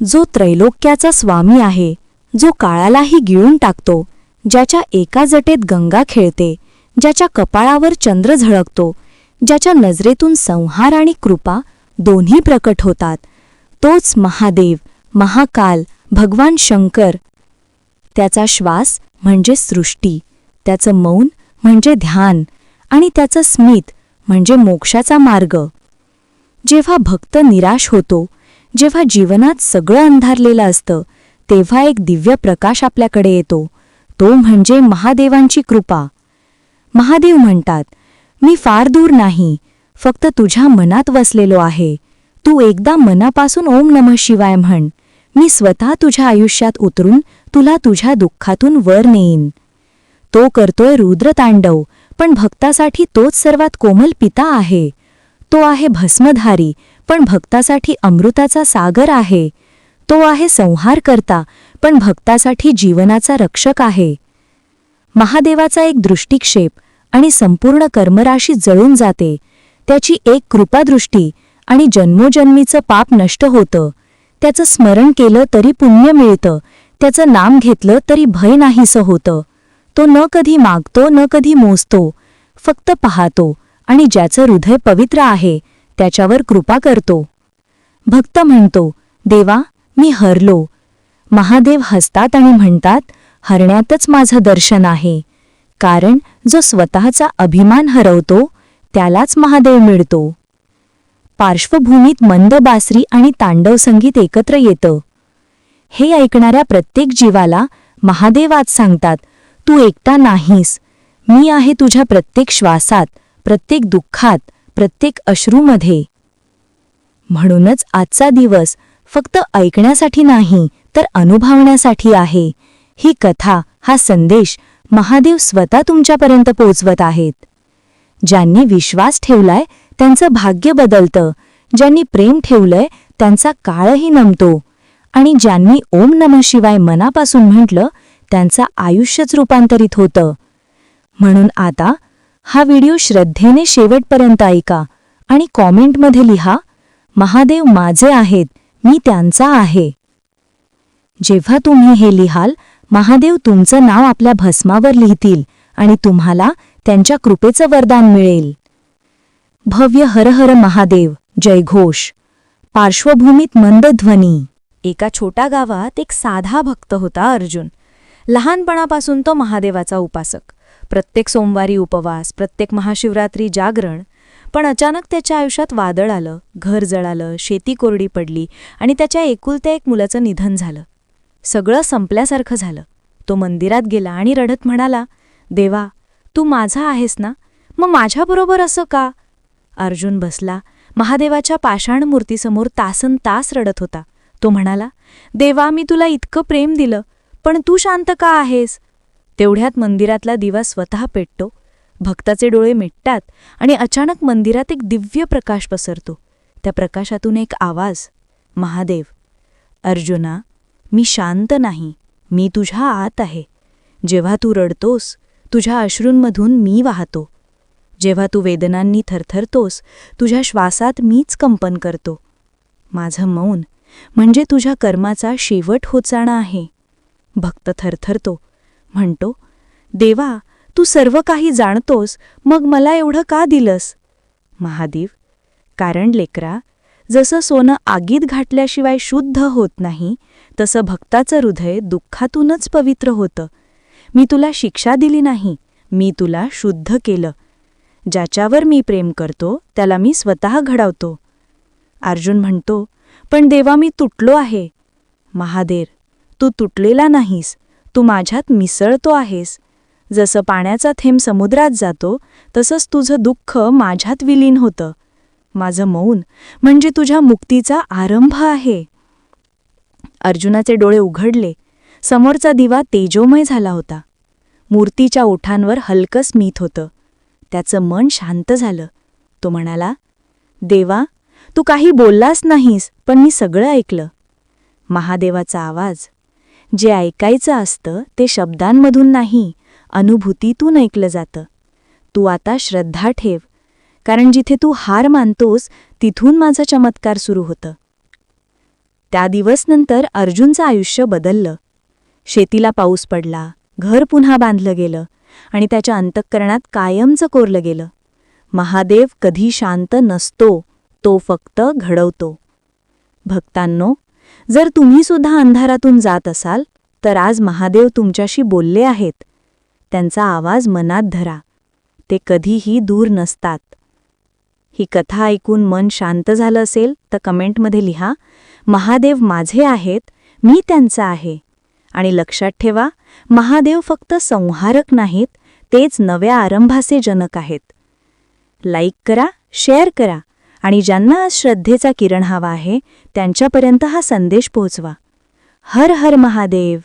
जो त्रैलोक्याचा स्वामी आहे जो काळालाही गिळून टाकतो ज्याच्या एका जटेत गंगा खेळते ज्याच्या कपाळावर चंद्र झळकतो ज्याच्या नजरेतून संहार आणि कृपा दोन्ही प्रकट होतात. तोच महादेव महाकाल भगवान शंकर. त्याचा श्वास म्हणजे सृष्टी त्याचं मौन म्हणजे ध्यान आणि त्याचं स्मित म्हणजे मोक्षाचा मार्ग. जेव्हा भक्त निराश होतो जेव्हा जीवनात सगळं अंधारलेलं असतं तेव्हा एक दिव्य प्रकाश आपल्याकडे येतो. तो म्हणजे महादेवांची कृपा. महादेव म्हणतात मी फार दूर नाही फक्त तुझ्या मनात वसलेलो आहे. तू एकदा मनापासून ओम नमः शिवाय म्हण. मी स्वतः तुझ्या आयुष्यात उतरून तुला तुझ्या दुःखातून वर नेईन. तो करतोय रुद्रतांडव पण भक्तासाठी तोच सर्वात कोमल पिता आहे. तो आहे भस्मधारी पण भक्तासाठी अमृताचा सागर आहे. तो आहे संहार करता पण भक्तासाठी जीवनाचा रक्षक आहे. महादेवाचा एक दृष्टिक्षेप आणि संपूर्ण कर्मराशी जळून जाते. त्याची एक कृपादृष्टी आणि जन्मोजन्मीचं पाप नष्ट होतं. त्याचं स्मरण केलं तरी पुण्य मिळतं. त्याचं नाम घेतलं तरी भय नाहीसं होतं. तो न कधी मागतो न कधी मोजतो. फक्त पाहतो आणि ज्याचं हृदय पवित्र आहे त्याच्यावर कृपा करतो. भक्त म्हणतो देवा मी हरलो. महादेव हसतात आणि म्हणतात हरण्यातच माझं दर्शन आहे. कारण जो स्वतःचा अभिमान हरवतो त्यालाच महादेव मिळतो. पार्श्वभूमीत मंद बासरी आणि तांडव संगीत एकत्र येतं. हे ऐकणाऱ्या प्रत्येक जीवाला महादेव आज सांगतात तू एकटा नाहीस. मी आहे तुझ्या प्रत्येक श्वासात प्रत्येक दुःखात प्रत्येक अश्रूमध्ये. म्हणूनच आजचा दिवस फक्त ऐकण्यासाठी नाही तर अनुभवण्यासाठी आहे. ही कथा हा संदेश महादेव स्वतः तुमच्यापर्यंत पोचवत आहेत. ज्यांनी विश्वास ठेवलाय त्यांचं भाग्य बदलतं. ज्यांनी प्रेम ठेवलंय त्यांचा काळही नमतो. आणि ज्यांनी ओम नम शिवाय मनापासून म्हटलं त्यांचं आयुष्यच रूपांतरित होतं. म्हणून आता हा व्हिडिओ श्रद्धेने शेवटपर्यंत ऐका आणि कॉमेंटमध्ये लिहा महादेव माझे आहेत मी त्यांचा आहे. जेव्हा तुम्ही हे लिहाल महादेव तुमचं नाव आपल्या भस्मावर लिहितील आणि तुम्हाला त्यांच्या कृपेचं वरदान मिळेल. भव्य हरहर महादेव जयघोष पार्श्वभूमीत मंदध्वनी एका छोट्या गावात एक साधा भक्त होता अर्जुन. लहानपणापासून तो महादेवाचा उपासक. प्रत्येक सोमवारी उपवास प्रत्येक महाशिवरात्री जागरण. पण अचानक त्याच्या आयुष्यात वादळ आलं घर जळालं शेती कोरडी पडली आणि त्याच्या एकुलत्या एक मुलाचं निधन झालं. सगळं संपल्यासारखं झालं. तो मंदिरात गेला आणि रडत म्हणाला देवा तू माझा आहेस ना? मग माझ्याबरोबर असं का? अर्जुन बसला. महादेवाच्या पाषाण मूर्तीसमोर तासन तास रडत होता. तो म्हणाला देवा मी तुला इतकं प्रेम दिलं पण तू शांत का आहेस? तेवढ्यात मंदिरातला दिवा स्वतः पेटतो. भक्ताचे डोळे मिटतात आणि अचानक मंदिरात एक दिव्य प्रकाश पसरतो. त्या प्रकाशातून एक आवाज महादेव अर्जुना मी शांत नाही. मी तुझ्या आत आहे. जेव्हा तू रडतोस तुझ्या अश्रूंमधून मी वाहतो. जेव्हा तू वेदनांनी थरथरतोस तुझ्या श्वासात मीच कंपन करतो. माझं मौन म्हणजे तुझ्या कर्माचा शेवट होचाणा आहे. भक्त थरथरतो. म्हणतो देवा तू सर्व काही जाणतोस मग मला एवढं का दिलंस? महादेव कारण लेकरा जसं सोनं आगीत घातल्याशिवाय शुद्ध होत नाही तसं भक्ताचं हृदय दुःखातूनच पवित्र होतं. मी तुला शिक्षा दिली नाही मी तुला शुद्ध केलं. ज्याच्यावर मी प्रेम करतो त्याला मी स्वतः घडवतो. अर्जुन म्हणतो पण देवा मी तुटलो आहे. महादेर तू तुटलेला नाहीस तू माझ्यात मिसळतो आहेस. जसं पाण्याचा थेंब समुद्रात जातो तसंच तुझं दुःख माझ्यात विलीन होतं. माझं मौन म्हणजे तुझ्या मुक्तीचा आरंभ आहे. अर्जुनाचे डोळे उघडले. समोरचा दिवा तेजोमय झाला होता. मूर्तीच्या ओठांवर हलकं स्मित होतं. त्याचं मन शांत झालं. तो म्हणाला देवा तू काही बोललास नाहीस पण मी सगळं ऐकलं. महादेवाचा आवाज जे ऐकायचं असतं ते शब्दांमधून नाही अनुभूतीतून ऐकलं जातं. तू आता श्रद्धा ठेव कारण जिथे तू हार मानतोस तिथून माझा चमत्कार सुरू होतं. त्या दिवस नंतर अर्जुनचं आयुष्य बदललं. शेतीला पाऊस पडला घर पुन्हा बांधलं गेलं आणि त्याच्या अंतःकरणात कायमचं कोरलं गेलं. महादेव कधी शांत नसतो तो फक्त घडवतो. भक्तांनो जर तुम्ही सुद्धा अंधारातून जात असाल तर आज महादेव तुमच्याशी बोलले आहेत. त्यांचा आवाज मनात धरा. ते कधीही दूर नसतात. ही कथा ऐकून मन शांत झालं असेल तर कमेंटमध्ये लिहा महादेव माझे आहेत मी त्यांचा आहे. आणि लक्षात ठेवा महादेव फक्त संहारक नाहीत तेच नव्या आरंभाचे जनक आहेत. लाईक करा शेअर करा. आणि ज्यांना आज श्रद्धेचा किरण हवा आहे त्यांच्यापर्यंत हा संदेश पोहोचवा. हर हर महादेव.